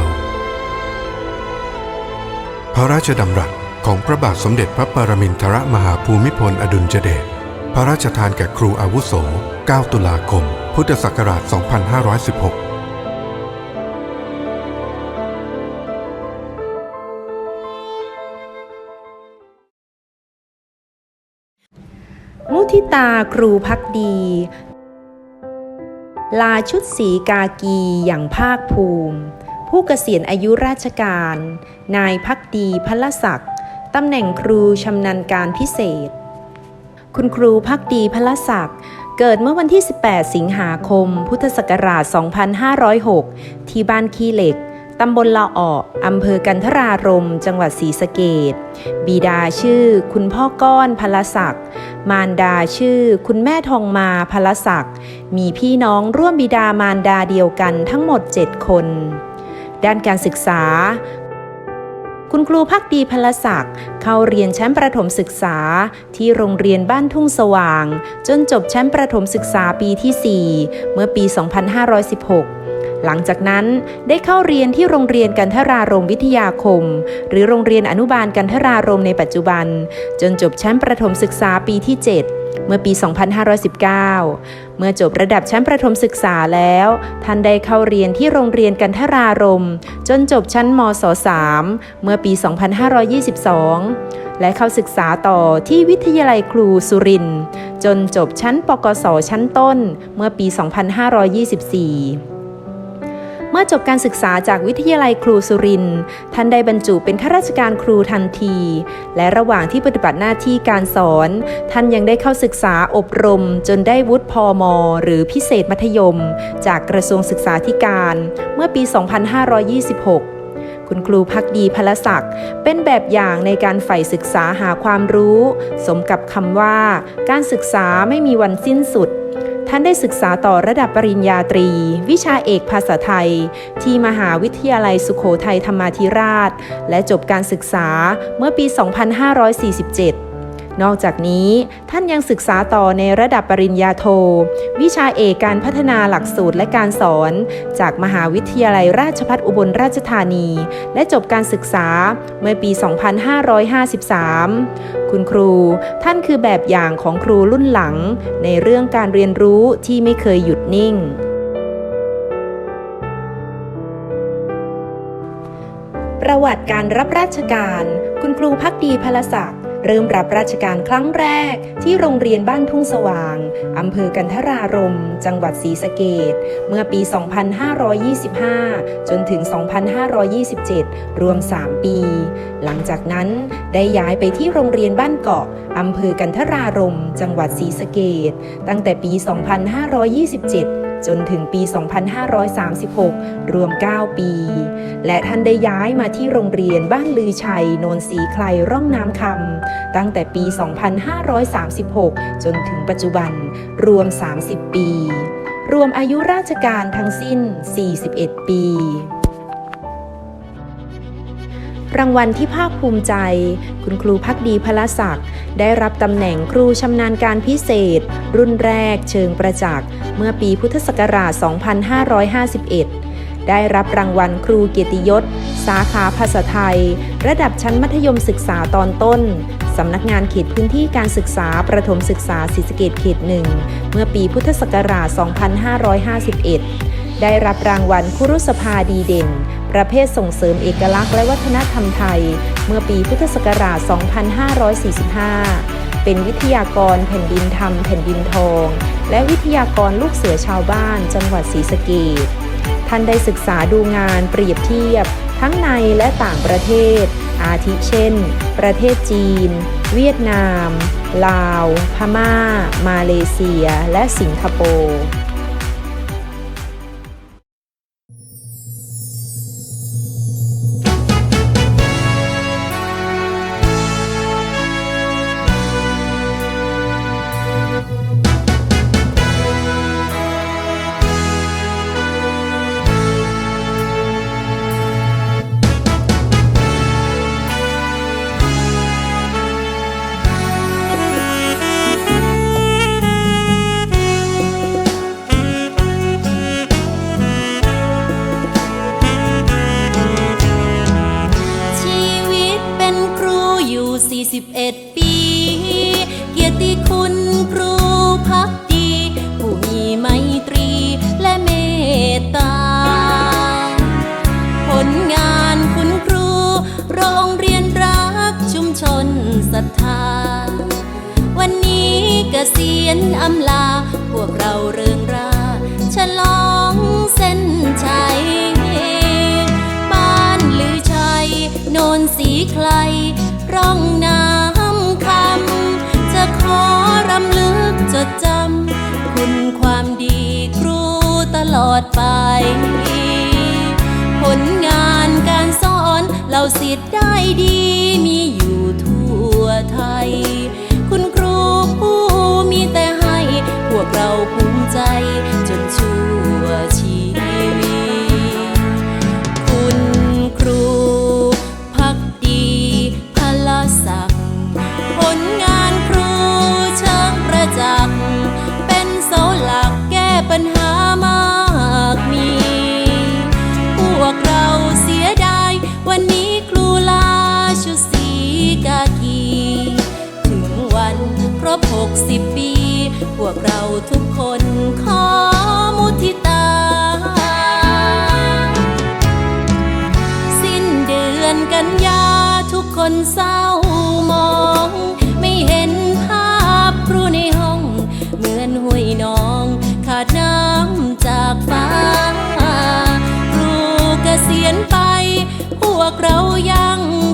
ว พระราชดำรัสของพระบาทสมเด็จพระปรมินทรมหาภูมิพลอดุลยเดช พระราชทานแก่ครูอาวุโส 9 ตุลาคม พุทธศักราช 2516มุทิตาครูพักดี ลาชุดสีกากีอย่างภาคภูมิ ผู้เกษียณอายุราชการ นายพักดีพลศักดิ์ตำแหน่งครูชำนาญการพิเศษ คุณครูพักดีพลศักดิ์เกิดเมื่อวันที่ 18 สิงหาคม พุทธศักราช 2506 ที่บ้านขี้เหล็ก ตำบลละอออำเภอกันทรารม จังหวัดศรีสะเกดบิดาชื่อ คุณพ่อก้อนพลศักดิ์ มารดาชื่อ คุณแม่ทองมาพลศักดิ์ มีพี่น้องร่วมบิดามารดาเดียวกันทั้งหมด 7 คน ด้านการศึกษา คุณครูพักดีพลศักดิ์เข้าเรียนชั้นประถมศึกษาที่โรงเรียนบ้านทุ่งสว่าง จนจบชั้นประถมศึกษาปีที่ 4 เมื่อปี 2516หลังจากนั้นได้เข้าเรียนที่โรงเรียนกันทรารมวิทยาคม หรือโรงเรียนอนุบาลกันทรารมในปัจจุบัน จนจบชั้นประถมศึกษาปีที่ 7 เมื่อปี 2519เมื่อจบระดับชั้นประถมศึกษาแล้ว ท่านได้เข้าเรียนที่โรงเรียนกันทรารม จนจบชั้นมศ 3 เมื่อปี 2522 และเข้าศึกษาต่อที่วิทยาลัยครูสุรินทร์จนจบชั้นปกศชั้นต้นเมื่อปี 2524 เมื่อจบการศึกษาจากวิทยาลัยครูสุรินทร์ท่านได้บรรจุเป็นข้าราชการครูทันที และระหว่างที่ปฏิบัติหน้าที่การสอน ท่านยังได้เข้าศึกษาอบรม จนได้วุฒิพมหรือพิเศษมัธยม จากกระทรวงศึกษาธิการ เมื่อปี 2526คุณครูพักดีพลศักดิ์เป็นแบบอย่างในการใฝ่ศึกษาหาความรู้ สมกับคำว่า การศึกษาไม่มีวันสิ้นสุด ท่านได้ศึกษาต่อระดับปริญญาตรี วิชาเอกภาษาไทย ที่มหาวิทยาลัยสุขโขทัยธรรมาธิราช และจบการศึกษาเมื่อปี 2547 นอกจากนี้ท่านยังศึกษาต่อในระดับปริญญาโท วิชาเอกการพัฒนาหลักสูตรและการสอน จากมหาวิทยาลัยราชภัฏอุบลราชธานี และจบการศึกษาเมื่อปี 2553 คุณครูท่านคือแบบอย่างของครูรุ่นหลัง ในเรื่องการเรียนรู้ที่ไม่เคยหยุดนิ่งประวัติการรับราชการ คุณครูพักดีพลศักดิ์ เริ่มรับราชการครั้งแรกที่โรงเรียนบ้านทุ่งสว่าง อำเภอกันทรารม จังหวัดศรีสะเกดเมื่อปี 2525 จนถึง 2527 รวม 3 ปี หลังจากนั้นได้ย้ายไปที่โรงเรียนบ้านเกาะ อำเภอกันทรารม จังหวัดศรีสะเกดตั้งแต่ปี 2527จนถึงปี 2536 รวม 9 ปี และท่านได้ย้ายมาที่โรงเรียนบ้านลือชัย โนนสีไคลร่องน้ำคำตั้งแต่ปี 253 2536 จนถึงปัจจุบันรวม 30 ปี รวมอายุราชการทั้งสิ้น 41 ปีรางวัลที่ภาคภูมิใจ คุณครูพักดีพลศักดิ์ได้รับตำแหน่งครูชำนาญการพิเศษ รุ่นแรกเชิงประจักษ์ เมื่อปีพุทธศักราช 2551 ได้รับรางวัลครูเกียรติยศ สาขาภาษาไทย ระดับชั้นมัธยมศึกษาตอนต้น สำนักงานเขตพื้นที่การศึกษาประถมศึกษาศรีสะเกดเขตหนึ่งเมื่อปีพุทธศักราช 2551 ได้รับรางวัลคุรุสภาดีเด่น ประเภทส่งเสริมเอกลักษณ์และวัฒนธรรมไทย เมื่อปีพุทธศักราช 2545 เป็นวิทยากรแผ่นดินธรรมแผ่นดินทอง และวิทยากรลูกเสือชาวบ้าน จังหวัดศรีสะเกษท่านได้ศึกษาดูงานเปรียบเทียบ ทั้งในและต่างประเทศ อาทิเช่น ประเทศจีน เวียดนาม ลาว พม่า มาเลเซีย และสิงคโปร์ ร่องน้ำคำ จะขอรำลึกจดจำ คุณความดีครูตลอดไป ผลงานการสอนเราสิทธิ์ได้ดีมีอยู่ทั่วไทย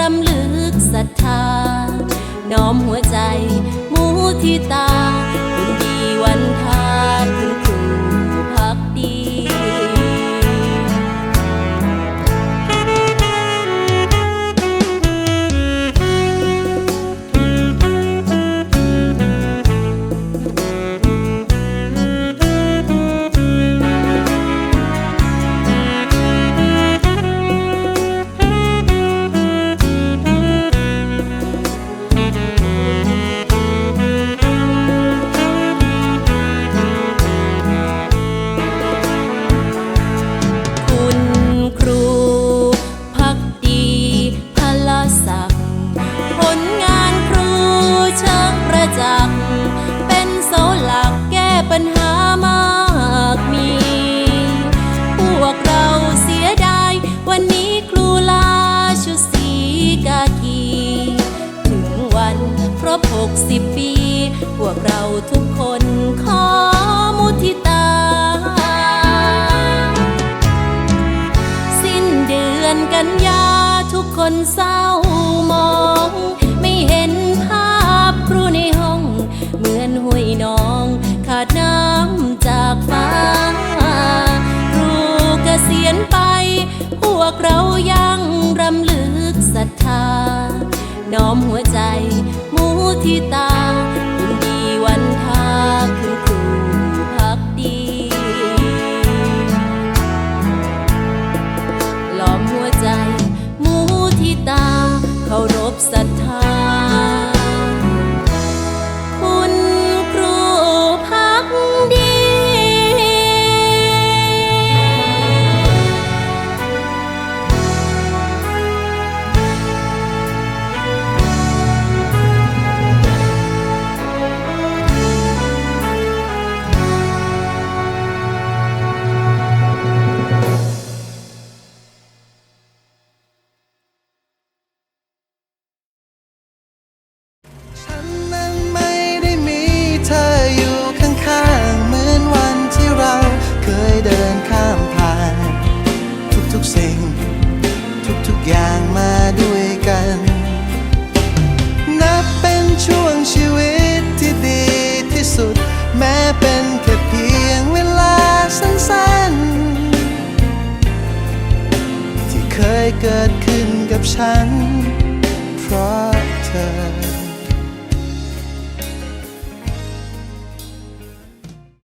รำลึกศรัทธา น้อมหัวใจมูทิตา นเศร้ามอง ไม่เห็นภาพครูในห้อง เหมือนห้วยน้อง ขาดน้ำจากฟ้าครูเกษียณไป พวกเรายังรำลึกศรัทธา น้อมหัวใจมูทิตา เกิดขึ้นกับฉัน เพราะเธอ